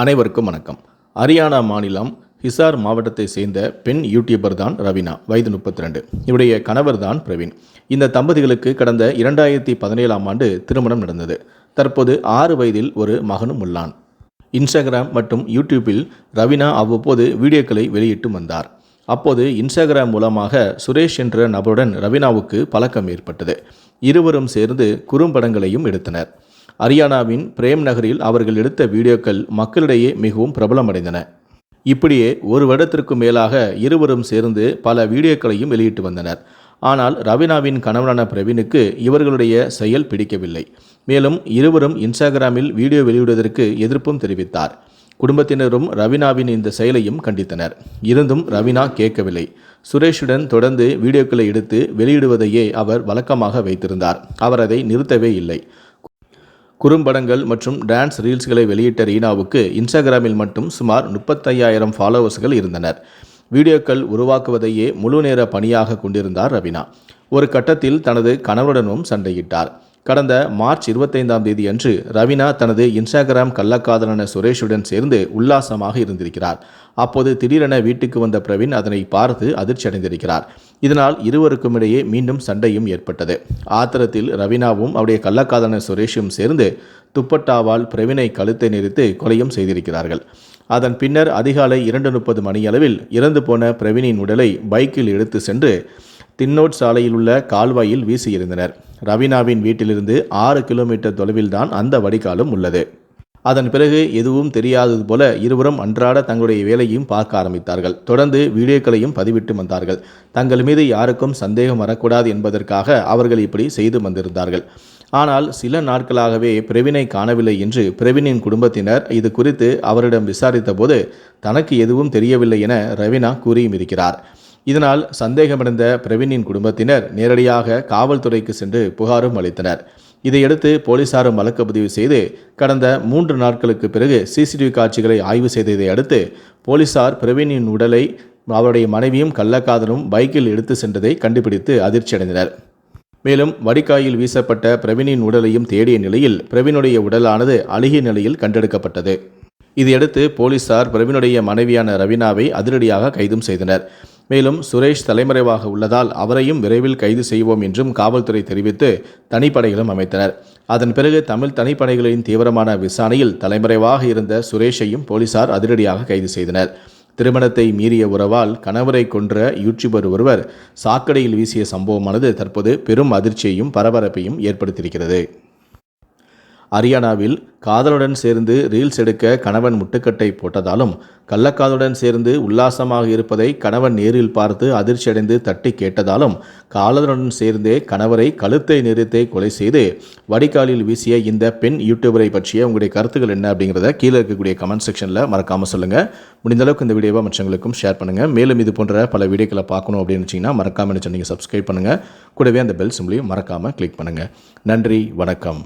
அனைவருக்கும் வணக்கம். ஹரியானா மாநிலம் ஹிசார் மாவட்டத்தை சேர்ந்த பெண் யூடியூபர் தான் ரவினா வயது முப்பத்தி ரெண்டு இவருடைய கணவர் தான் பிரவீன். இந்த தம்பதிகளுக்கு கடந்த இரண்டாயிரத்தி பதினேழாம் ஆண்டு திருமணம் நடந்தது. தற்போது ஆறு வயதில் ஒரு மகனும் உள்ளான். இன்ஸ்டாகிராம் மற்றும் யூடியூப்பில் ரவினா அவ்வப்போது வீடியோக்களை வெளியிட்டு வந்தார். அப்போது இன்ஸ்டாகிராம் மூலமாக சுரேஷ் என்ற நபருடன் ரவினாவுக்கு பழக்கம் ஏற்பட்டது. இருவரும் சேர்ந்து குறும்படங்களையும் எடுத்தனர். ஹரியானாவின் பிரேம் நகரில் அவர்கள் எடுத்த வீடியோக்கள் மக்களிடையே மிகவும் பிரபலமடைந்தன. இப்படியே ஒரு வருடத்திற்கு மேலாக இருவரும் சேர்ந்து பல வீடியோக்களையும் வெளியிட்டு வந்தனர். ஆனால் ரவீனாவின் கணவனான பிரவீனுக்கு இவர்களுடைய செயல் பிடிக்கவில்லை. மேலும் இருவரும் இன்ஸ்டாகிராமில் வீடியோ வெளியிடுவதற்கு எதிர்ப்பும் தெரிவித்தார். குடும்பத்தினரும் ரவீனாவின் இந்த செயலையும் கண்டித்தனர். இருந்தும் ரவீனா கேட்கவில்லை. சுரேஷுடன் தொடர்ந்து வீடியோக்களை எடுத்து வெளியிடுவதையே அவர் வழக்கமாக வைத்திருந்தார். அவர் அதை நிறுத்தவே இல்லை. குறும்படங்கள் மற்றும் டான்ஸ் ரீல்ஸ்களை வெளியிட்ட ரீனாவுக்கு இன்ஸ்டாகிராமில் மட்டும் சுமார் முப்பத்தையாயிரம் ஃபாலோவர்ஸ்கள் இருந்தனர். வீடியோக்கள் உருவாக்குவதையே முழு நேர பணியாக கொண்டிருந்தார் ரவீனா. ஒரு கட்டத்தில் தனது கணவருடனும் சண்டையிட்டார். கடந்த மார்ச் இருபத்தைந்தாம் தேதி அன்று ரவீனா தனது இன்ஸ்டாகிராம் கள்ளக்காதலன சுரேஷுடன் சேர்ந்து உல்லாசமாக இருந்திருக்கிறார். அப்போது திடீரென வீட்டுக்கு வந்த பிரவீன் அதனை பார்த்து அதிர்ச்சி அடைந்திருக்கிறார் இதனால் இருவருக்கும் இடையே மீண்டும் சண்டையும் ஏற்பட்டது. ஆத்திரத்தில் ரவீனாவும் அவருடைய கள்ளக்காதலன் சுரேஷும் சேர்ந்து துப்பட்டாவால் பிரவினை கழுத்தை நெரித்து கொலையும் செய்திருக்கிறார்கள். அதன் பின்னர் அதிகாலை இரண்டு முப்பது மணியளவில் இறந்து போன பிரவினின் உடலை பைக்கில் எடுத்து சென்று தின்னோட் சாலையில் உள்ள கால்வாயில் வீசியிருந்தனர். ரவீனாவின் வீட்டிலிருந்து ஆறு கிலோமீட்டர் தொலைவில்தான் அந்த வடிகாலும் உள்ளது. அதன் பிறகு எதுவும் தெரியாதது போல இருவரும் அன்றாட தங்களுடைய வேலையும் பார்க்க ஆரம்பித்தார்கள். தொடர்ந்து வீடியோக்களையும் பதிவிட்டு வந்தார்கள். தங்கள் மீது யாருக்கும் சந்தேகம் வரக்கூடாது என்பதற்காக அவர்கள் இப்படி செய்து வந்திருந்தார்கள். ஆனால் சில நாட்களாகவே பிரவினை காணவில்லை என்று பிரவினின் குடும்பத்தினர் இது குறித்து அவரிடம் விசாரித்தபோது தனக்கு எதுவும் தெரியவில்லை என ரவீனா கூறியும் இருக்கிறார். இதனால் சந்தேகமடைந்த பிரவீனின் குடும்பத்தினர் நேரடியாக காவல்துறைக்கு சென்று புகாரும் அளித்தனர். இதையடுத்து போலீசாரும் வழக்கு பதிவு செய்து கடந்த மூன்று நாட்களுக்கு பிறகு சிசிடிவி காட்சிகளை ஆய்வு செய்ததை அடுத்து போலீசார் பிரவீனின் உடலை அவருடைய மனைவியும் கள்ளக்காதலும் பைக்கில் எடுத்து சென்றதை கண்டுபிடித்து அதிர்ச்சியடைந்தனர். மேலும் வடிகாயில் வீசப்பட்ட பிரவீனின் உடலையும் தேடிய நிலையில் பிரவீனுடைய உடலானது அழுகிய நிலையில் கண்டெடுக்கப்பட்டது. இதையடுத்து போலீசார் பிரவீனுடைய மனைவியான ரவீனாவை அதிரடியாக கைதும் செய்தனர். மேலும் சுரேஷ் தலைமறைவாக உள்ளதால் அவரையும் விரைவில் கைது செய்வோம் என்றும் காவல்துறை தெரிவித்து தனிப்படைகளும் அமைத்தனர். அதன் பிறகு தமிழ் தனிப்படைகளின் தீவிரமான விசாரணையில் தலைமறைவாக இருந்த சுரேஷையும் போலீசார் அதிரடியாக கைது செய்தனர். திருமணத்தை மீறிய உறவால் கணவரை கொன்ற யூடியூபர் ஒருவர் சாக்கடையில் வீசிய சம்பவமானது தற்போது பெரும் அதிர்ச்சியையும் பரபரப்பையும் ஏற்படுத்தியிருக்கிறது. ஹரியானாவில் காதலுடன் சேர்ந்து ரீல்ஸ் எடுக்க கணவன் முட்டுக்கட்டை போட்டதாலும் கள்ளக்காதலுடன் சேர்ந்து உல்லாசமாக இருப்பதை கணவன் நேரில் பார்த்து அதிர்ச்சியடைந்து தட்டி கேட்டதாலும் காதலுடன் சேர்ந்தே கணவரை கழுத்தை நிறுத்தை கொலை செய்து வடிகாலில் வீசிய இந்த பெண் யூடியூபரை பற்றிய உங்களுடைய கருத்துக்கள் என்ன அப்படிங்கிறத கீழே இருக்கக்கூடிய கமெண்ட் செக்ஷனில் மறக்காமல் சொல்லுங்கள் முடிந்தளவுக்கு இந்த வீடியோவை மற்றவங்களுக்கும் ஷேர் பண்ணுங்கள் மேலும் இது போன்ற பல வீடியோக்களை பார்க்கணும் அப்படின்னு வச்சிங்கன்னா மறக்காமல் நீங்கள் சப்ஸ்கிரைப் பண்ணுங்கள் கூடவே அந்த பெல் சிம்லையும் மறக்காமல் கிளிக் பண்ணுங்கள் நன்றி வணக்கம்.